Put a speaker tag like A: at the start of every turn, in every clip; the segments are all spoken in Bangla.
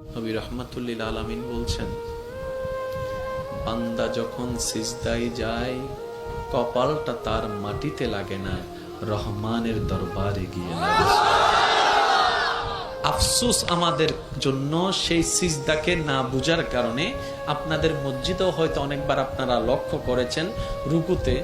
A: নবী রহমাতুল্লিল বলছেন, বান্দা যখন যায়, কপালটা তার মাটিতে লাগে না, রহমানের দরবারে গিয়ে আফসোস আমাদের জন্য সেই সিজদাকে না বুঝার কারণে আপনাদের মসজিদেও হয়তো অনেকবার আপনারা লক্ষ্য করেছেন, রুকুতে,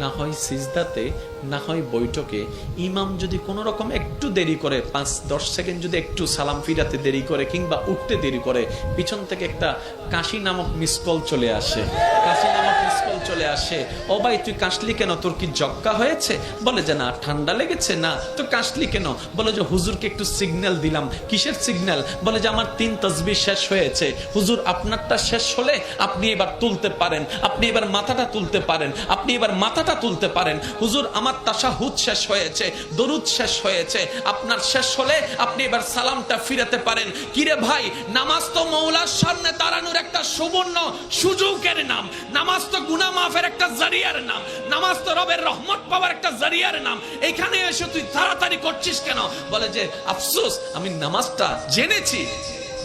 A: না হয় সিজদাতে না হয় বৈঠকে ইমাম যদি কোনো রকম একটু দেরি করে, পাঁচ, দশ সেকেন্ড যদি একটু সালাম ফিরাতে দেরি করে কিংবা উঠতে দেরি করে, পিছন থেকে একটা কাশি নামক মিসকল চলে আসে। কাশি নামক মিসকল চলে আসে। ও ভাই, তুই কাশলি কেন? তোর কি জক্কা হয়েছে? বলে যে, না, ঠান্ডা লেগেছে, না। তো কাশলি কেন? বলে যে, হুজুরকে একটু সিগন্যাল দিলাম। কিসের সিগন্যাল বলে যে, আমার তিন তসবি শেষ হয়েছে। হুজুর, আপনারটা শেষ হলে আপনি এবার তুলতে পারেন। আপনি এবার মাথাটা তুলতে পারেন। আপনি এবার মাথাটা তুলতে পারেন। হুজুর, আমার তাশাহুদ শেষ হয়েছে, দরুদ শেষ হয়েছে। আপনার শেষ হলে আপনি এবার সালামটা ফিরাতে পারেন। কিরে ভাই, নামাজ তো মৌলার সামনে দাঁড়ানোর একটা সুবর্ণ সুযোগের নাম। নামাজ তো গুনা মাফের একটা জারিয়ার নাম। নামাজ তো রবের রহমত পাওয়ার একটা জারিয়ার নাম। এখানে এসে তুই তাড়াতাড়ি করছিস কেন? বলে যে, আফসোস, আমি নামাজটা জেনেছি।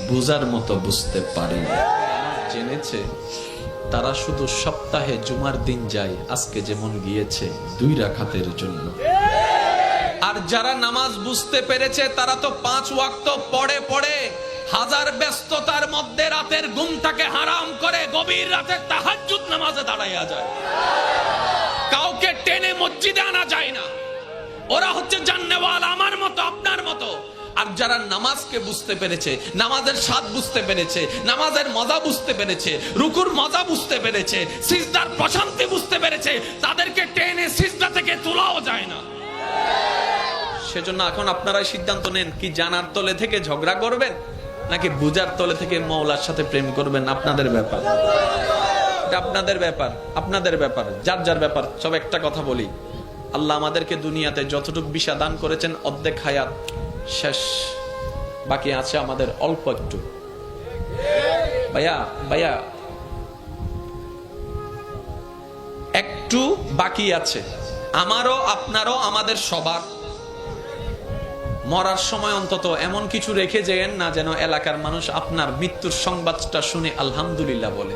A: বুঝার মতো বুঝতে পারি জেনেছে? তারা শুধু সপ্তাহে জুমার দিন যায়, আজকে যেমন গিয়েছে দুই রাখাতের জন্য। আর যারা নামাজ বুঝতে পেরেছে, তারা তো পাঁচ ওয়াক্ত পড়ে পড়ে হাজার ব্যস্ততার মধ্যে রাতের ঘুমটাকে হারাম করে গভীর রাতে তাহাজ্জুদ নামাজে দাঁড়াইয়া যায়। কাউকে টেনে মসজিদে আনা যায় না। ওরা হচ্ছে জান্নেওয়াল আমার মতো, আপনার মতো। আর যারা নামাজকে বুঝতে পেরেছে, নামাজের স্বাদ বুঝতে পেরেছে, নামাজের মজা বুঝতে পেরেছে, রুকুর মজা বুঝতে পেরেছে, সিজদার প্রশান্তি বুঝতে পেরেছে, তাদেরকে টেনে সিজদা থেকে তোলাও যায় না। সেজন্য এখন আপনারাই সিদ্ধান্ত নেন, কি জানার তলে থেকে ঝগড়া করবেন, নাকি বুজার তলে থেকে মৌলার সাথে প্রেম করবেন? আপনাদের ব্যাপার। আপনাদের ব্যাপার আপনাদের ব্যাপার, যার যার ব্যাপার, সব একটা কথা বলি। আল্লাহ আমাদেরকে দুনিয়াতে যতটুকু বিষা দান করেছেন, অর্ধেক হায়াত শেষ। বাকি আছে আমাদের অল্প একটু। ভাইয়া ভাইয়া। একটু বাকি আছে। আমারও, আপনারও, আমাদের সবার। মরার সময় অন্তত এমন কিছু রেখে যেয়েন না যেন এলাকার মানুষ আপনার মৃত্যুর সংবাদটা শুনে আলহামদুলিল্লাহ বলে।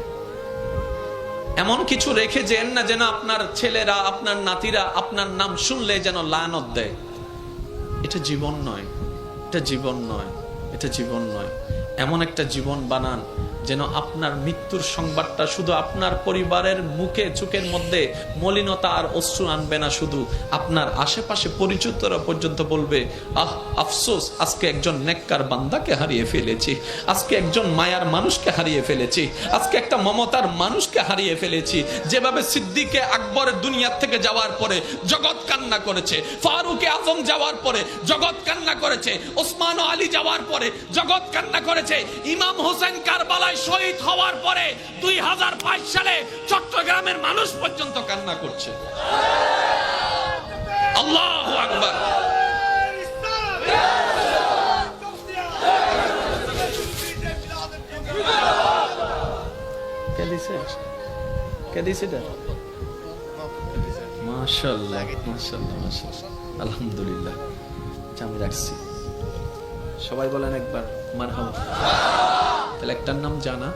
A: এমন কিছু রেখে যেন না যেন আপনার ছেলেরা, আপনার নাতিরা, আপনার নাম শুনলে যেন লানত দেয়। এটা জীবন নয়। এটা জীবন নয়। এটা জীবন নয়। এমন একটা জীবন বানান যেন আপনার মৃত্যুর সংবাদটা শুধু আপনার পরিবারের মুখে চোখের মধ্যে মলিনতা আর অশ্রু আনবে না শুধু। আপনার আশেপাশে পরিচিতরা পর্যন্ত বলবে, আহ, আফসোস, আজকে একজন নেককার বান্দাকে হারিয়ে ফেলেছি। আজকে একজন মায়ার মানুষকে হারিয়ে ফেলেছি। আজকে একটা মমতার মানুষকে হারিয়ে ফেলেছি। যেভাবে সিদ্দিকে আকবরের দুনিয়ার থেকে যাওয়ার পরে জগৎ কান্না করেছে, ফারুকে আজম যাওয়ার পরে জগৎ কান্না করেছে, ওসমান আলী যাওয়ার পরে জগৎ কান্না করেছে, ইমাম হোসেন কারবালায় শহীদ হওয়ার পরে দুই হাজার বাইশ সালে চট্টগ্রামের মানুষ পর্যন্ত কান্না করছে। আল্লাহ আকবর। আলহামদুলিল্লাহ। আচ্ছা, আমি রাখছি। সবাই বলেন একবার মারহাবা। একটার নাম জানা।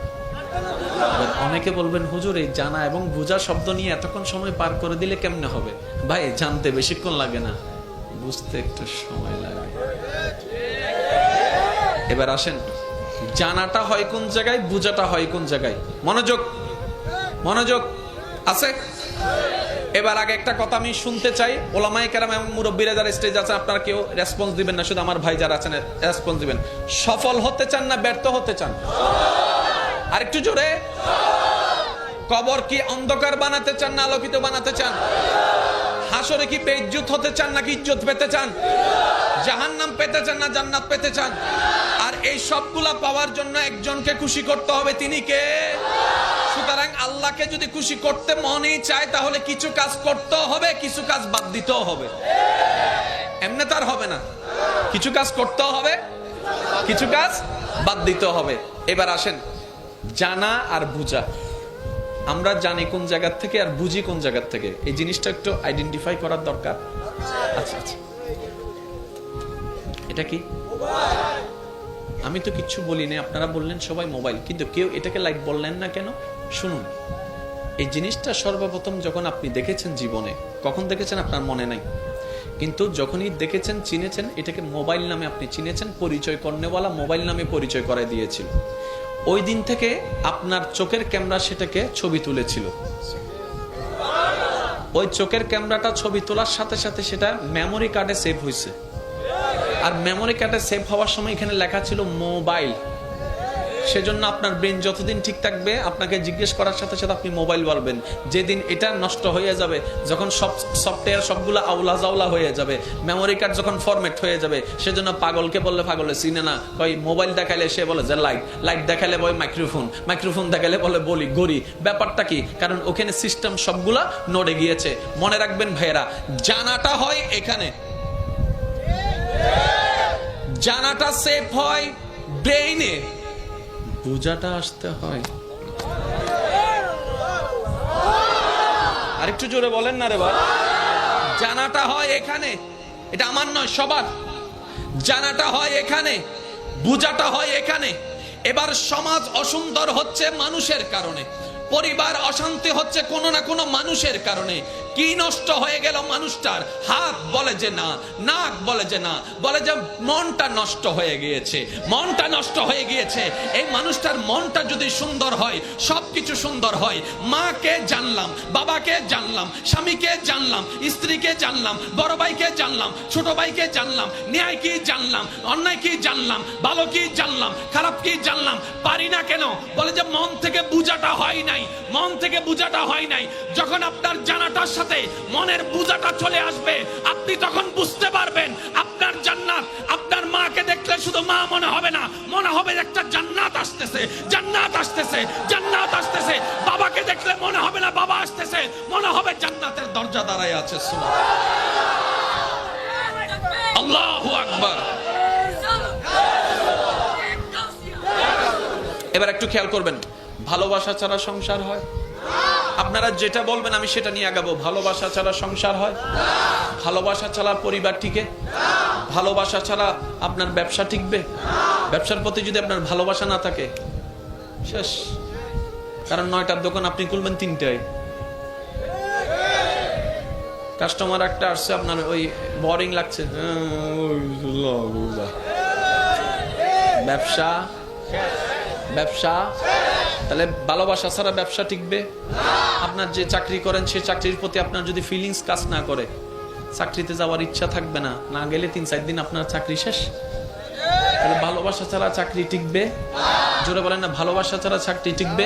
A: অনেকে বলবেন, হুজুর, এই জানা এবং বোঝা শব্দ নিয়ে এতক্ষণ সময় পার করে দিলে কেমনে হবে? ভাই, জানতে বেশিক্ষণ লাগে না। বুঝতে একটু সময় লাগে। এবার আসেন। জানাটা হয় কোন জায়গায়, বুঝাটা হয় কোন জায়গায়? মনোযোগ মনোযোগ আছে? এবার আগে একটা কথা আমি শুনতে চাই। ওলামাই কেরাম এবং মুরব্বীরা যারা স্টেজ আছে, আপনারা কেউ রেসপন্স দিবেন না, শুধু আমার ভাই যারা আছেন রেসপন্স দিবেন। সফল হতে চান না ব্যর্থ হতে চান? আর একটু জোরে। কবর কি অন্ধকার বানাতে চান না আলোকিত বানাতে চান? হাসরে কি বেইজ্জত হতে চান নাকি ইজ্জত পেতে চান? জাহান্নাম পেতে চান না জান্নাত পেতে চান? আর এই সবগুলা পাওয়ার জন্য একজনকে খুশি করতে হবে, তিনি কে? সুতরাং আল্লাহকে যদি খুশি করতে মনেই চায়, তাহলে কিছু কাজ করতে হবে, কিছু কাজ বাদ দিতেও হবে। এমনি তার হবে না। কিছু কাজ করতেও হবে, কিছু কাজ বাদ দিতে হবে। এবার আসেন, জানা আর বুঝা। আমরা জানি কোন জায়গার থেকে আর বুঝি কোন জায়গার থেকে। এই জিনিসটা একটু আইডেন্টিফাই করার দরকার। আচ্ছা আচ্ছা। এটা কি? আমি তো কিচ্ছু বলিনি আপনারা বললেন সবাই মোবাইল, কিন্তু কেউ এটাকে লাইক বললেন না কেন? শুনুন, এই জিনিসটা সর্বপ্রথম যখন আপনি দেখেছেন জীবনে, কখন দেখেছেন আপনার মনে নাই? কিন্তু যখনই দেখেছেন, চিনেছেন, এটাকে মোবাইল নামে আপনি চিনেছেন, পরিচয় কর্নেওয়ালা মোবাইল নামে পরিচয় করাই দিয়েছিল। ওই দিন থেকে আপনার চোখের ক্যামেরা সেটাকে ছবি তুলেছিল। ওই চোখের ক্যামেরাটা ছবি তোলার সাথে সাথে সেটা মেমোরি কার্ডে সেভ হয়েছে। আর মেমোরি কার্ডে সেভ হওয়ার সময় এখানে লেখা ছিল মোবাইল সেজন্য আপনার ব্রেন যতদিন ঠিক থাকবে, আপনাকে জিজ্ঞেস করার সাথে সাথে আপনি মোবাইল বলবেন যেদিন এটা নষ্ট হয়ে যাবে, যখন সব সফটওয়্যার সবগুলো আউলা জাউলা হয়ে যাবে মেমোরি কার্ড যখন ফরম্যাট হয়ে যাবে, সেজন্য পাগলকে বললে পাগলে, চিনে না। ওই মোবাইল দেখাইলে সে বলে যে লাইট লাইট দেখালে বলে মাইক্রোফোন মাইক্রোফোন দেখালে বলে বলি, গড়ি। ব্যাপারটা কি? কারণ ওখানে সিস্টেম সবগুলা নড়ে গিয়েছে। মনে রাখবেন ভাইয়েরা, জানাটা হয় এখানে। জানাটা সেফ হয় ব্রেইনে বোঝাটা আসতে হয়। আরেকটু জোরে বলেন না রে ভাই। জানাটা হয় এখানে, এটা আমার নয়, সবার। জানাটা হয় এখানে, বুঝাটা হয় এখানে। এবার সমাজ অসুন্দর হচ্ছে মানুষের কারণে, পরিবার অশান্তি হচ্ছে কোনো না কোনো মানুষের কারণে। কি নষ্ট হয়ে গেল মানুষটার? হাত বলে যে না, নাক বলে যে না, বলে যে মনটা নষ্ট হয়ে গিয়েছে, মনটা নষ্ট হয়ে গিয়েছে। এই মানুষটার মনটা যদি সুন্দর হয়, সবকিছু সুন্দর হয়। মাকে জানলাম, বাবাকে জানলাম, স্বামীকে জানলাম, স্ত্রীকে জানলাম, বড় ভাইকে জানলাম, ছোট ভাইকে জানলাম, ন্যায় কি জানলাম, অন্যায় কি জানলাম, ভালো কি জানলাম, খারাপ কি জানলাম, পারি না কেন? বলে যে মন থেকে বুঝাটা হয় নাই, মন থেকে বুঝাটা হয় নাই। যখন আপনার জানাটার সাথে মনের বুঝাটা চলে আসবে। আপনি তখন বুঝতে পারবেন, আপনার জান্নাত, আপনার মাকে দেখলে শুধু মা মনে হবে না, মনে হবে একটা জান্নাত আসতেছে জান্নাত আসতেছে জান্নাত আসতেছে। বাবাকে দেখলে মনে হবে না বাবা আসতেছে, মনে হবে জান্নাতের দরজা দাঁড়ায় আছে আল্লাহু আকবার। এবার একটু খেয়াল করবেন, ভালোবাসা ছাড়া সংসার হয়? আপনারা যেটা বলবেন, আমি সেটা নিয়ে আগাবো। ভালোবাসা ছাড়া সংসার হয়? ভালোবাসা ছাড়া পরিবার টিকে? ভালোবাসা ছাড়া আপনার ব্যবসা টিকবে? ব্যবসার প্রতি যদি আপনার ভালোবাসা না থাকে, শেষ। কারণ নয়টার দোকান আপনি খুলবেন তিনটায়। কাস্টমার একটা আসছে, আপনার ওই বোরিং লাগছে। ব্যবসা? ব্যবসা? তাহলে ভালোবাসা ছাড়া ব্যবসা টিকবে? আপনার যে চাকরি করেন, সে চাকরির প্রতি আপনার যদি ফিলিংস কাজ না করে, চাকরিতে যাওয়ার ইচ্ছা থাকবে না। না গেলে তিন চার দিন আপনার চাকরি শেষ। তাহলে ভালোবাসা ছাড়া চাকরি টিকবে? জোরে বলেন না, ভালোবাসা ছাড়া চাকরি টিকবে?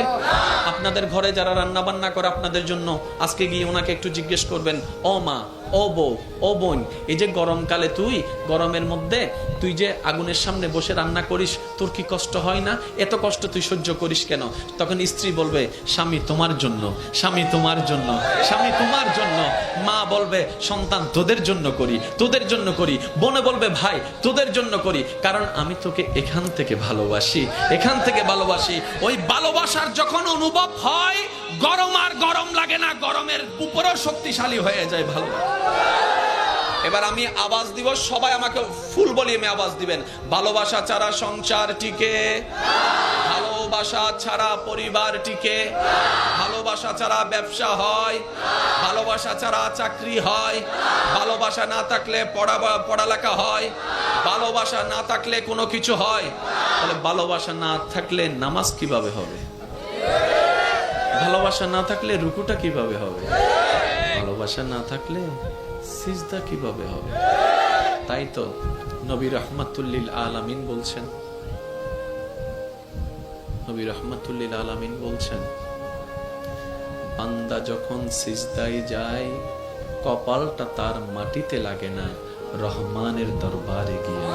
A: আপনাদের ঘরে যারা রান্না বান্না করে আপনাদের জন্য, আজকে গিয়ে ওনাকে একটু জিজ্ঞেস করবেন, ও মা, ও বউ, ও বোন, এই যে গরমকালে তুই, গরমের মধ্যে, তুই যে আগুনের সামনে বসে রান্না করিস, তোর কি কষ্ট হয় না? এত কষ্ট তুই সহ্য করিস কেন? তখন স্ত্রী বলবে, স্বামী তোমার জন্য, স্বামী তোমার জন্য, স্বামী তোমার জন্য। মা বলবে, সন্তান তোদের জন্য করি, তোদের জন্য করি। বোনে বলবে, ভাই, তোদের জন্য করি। কারণ আমি তোকে এখান থেকে ভালোবাসি, এখান থেকে ভালোবাসি। ওই ভালোবাসার যখন অনুভব হয়, গরম আর গরম লাগে না, গরমের উপরেও শক্তিশালী হয়ে যায় ভালো। এবার আমি আওয়াজ দিব, সবাই আমাকে ফুল ভলিউমে আওয়াজ দিবেন। ভালোবাসা ছাড়া সংসার টিকে, ভালোবাসা ছাড়া পরিবার টিকে, ভালোবাসা ছাড়া ব্যবসা হয়, ভালোবাসা ছাড়া চাকরি হয়, ভালোবাসা না থাকলে পড়া পড়ালেখা হয়, ভালোবাসা না থাকলে কোনো কিছু হয়। তাহলে ভালোবাসা না থাকলে নামাজ কীভাবে হবে? ভালোবাসা না থাকলে রুকুটা কীভাবে হবে? ভালোবাসা না থাকলে সিজদা কীভাবে হবে? তাই তো নবী রহমাতুল্লিল আলামিন বলছেন। নবী রহমাতুল্লিল আলামিন বলছেন, বান্দা যখন সিজদায় যায়, কপালটা তার মাটিতে লাগে না, রহমানের দরবারে গিয়ে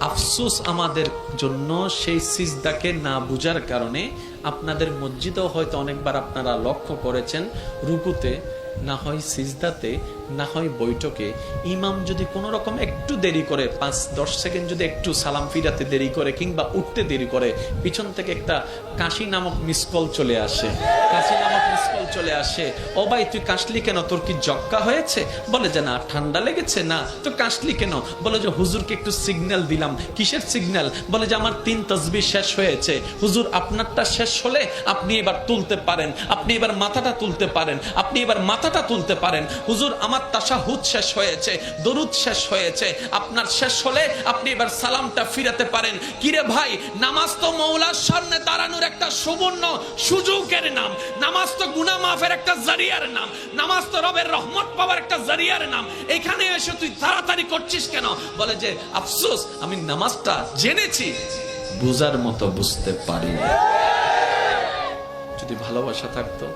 A: আফসোস আমাদের জন্য সেই সিজদাকে না বুঝার কারণে আপনাদের মসজিদেও হয়তো অনেকবার আপনারা লক্ষ্য করেছেন রুকুতে, না হয় সিজদাতে না হয় বৈঠকে ইমাম যদি কোনো রকম একটু দেরি করে, পাঁচ, দশ সেকেন্ড যদি একটু সালাম ফিরাতে দেরি করে কিংবা উঠতে দেরি করে, পিছন থেকে একটা কাশি নামক মিস কল চলে আসে। কাশি নামক মিস কল চলে আসে। ও ভাই, তুই কাশলি কেন? তোর কি জক্কা হয়েছে? বলে যে না, ঠান্ডা লেগেছে না। তো কাশলি কেন? বলে যে হুজুরকে একটু সিগন্যাল দিলাম। কিসের সিগন্যাল বলে যে আমার তিন তসবি শেষ হয়েছে। হুজুর, আপনারটা শেষ হলে আপনি এবার তুলতে পারেন। আপনি এবার মাথাটা তুলতে পারেন। আপনি এবার মাথাটা তুলতে পারেন। হুজুর, আমার তাশাহুদ শেষ হয়েছে, দরুদ শেষ হয়েছে। আপনার শেষ হলে আপনি এবার সালামটা ফিরাতে পারেন। কিরে ভাই, নামাজ তো মৌলার সামনে দাঁড়ানোর একটা সুবর্ণ সুযোগের নাম। নামাজ তো গুনা মাফের একটা জারিয়ার নাম। নামাজ তো রবের রহমত পাওয়ার একটা জারিয়ার নাম। এখানে এসে তুই তাড়াতাড়ি করছিস কেন? বলে যে, আফসোস, আমি নামাজটা জেনেছি, বুঝার মতো বুঝতে পারি যদি ভালোবাসা থাকতো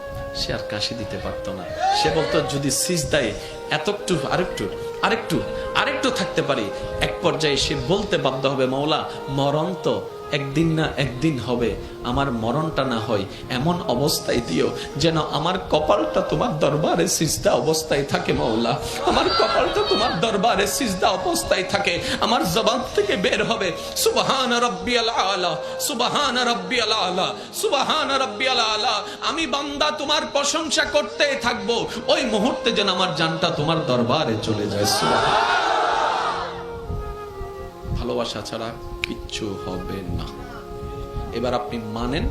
A: সে আর কাশি দিতে পারত না। সে বলতো, যদি সিজদায় এতটু আরেকটু আরেকটু আরেকটু থাকতে পারি। এক পর্যায়ে সে বলতে বাধ্য হবে মৌলা মরণ তো একদিন না একদিন হবে, আমার মরণটা না হয়, এমন অবস্থায় দিও যেন আমার কপালটা তোমার দরবারে সিজদা অবস্থায় থাকে মৌলা আমার কপালটা তোমার দরবারে সিজদা অবস্থায় থাকে, আমার জবান থেকে বের হবে, সুবহান রব্বিয়াল আলা, সুবহান রব্বিয়াল আলা, সুবহান রব্বিয়াল আলা। আমি বান্দা তোমার প্রশংসা করতে থাকব, ওই মুহূর্তে যেন আমার জানটা তোমার দরবারে চলে যায় ভালোবাসা ছাড়া কিচ্ছু হবে না। এবার আপনি মানেন,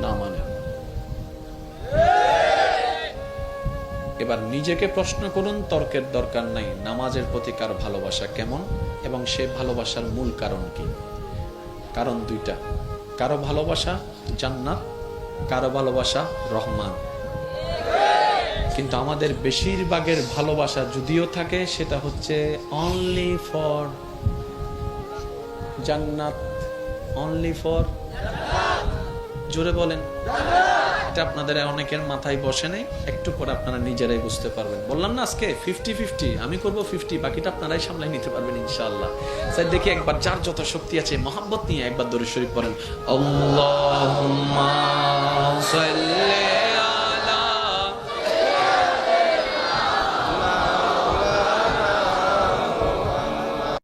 A: না মানেন। এবার নিজেকে প্রশ্ন করুন, তর্কের দরকার নাই। নামাজের প্রতি কার ভালোবাসা কেমন এবং সে ভালোবাসার মূল কারণ কি? কারণ দুইটা। কারও ভালোবাসা জান্নাত, কারও ভালোবাসা রহমান। কিন্তু আমাদের বেশিরভাগের ভালোবাসা যদিও থাকে, সেটা হচ্ছে only for Jannat only for জোরে বলেন। এটা আপনাদের অনেকের মাথায় বসে নেই, একটু পরে আপনারা নিজেরাই বুঝতে পারবেন। বললাম না আজকে ফিফটি ফিফটি আমি করব ফিফটি বাকিটা আপনারাই সামলাই নিতে পারবেন ইনশাআল্লাহ। স্যার, দেখি একবার যার যত শক্তি আছে, মহাব্বত নিয়ে একবার দরে শরীফ পড়েন। আল্লাহ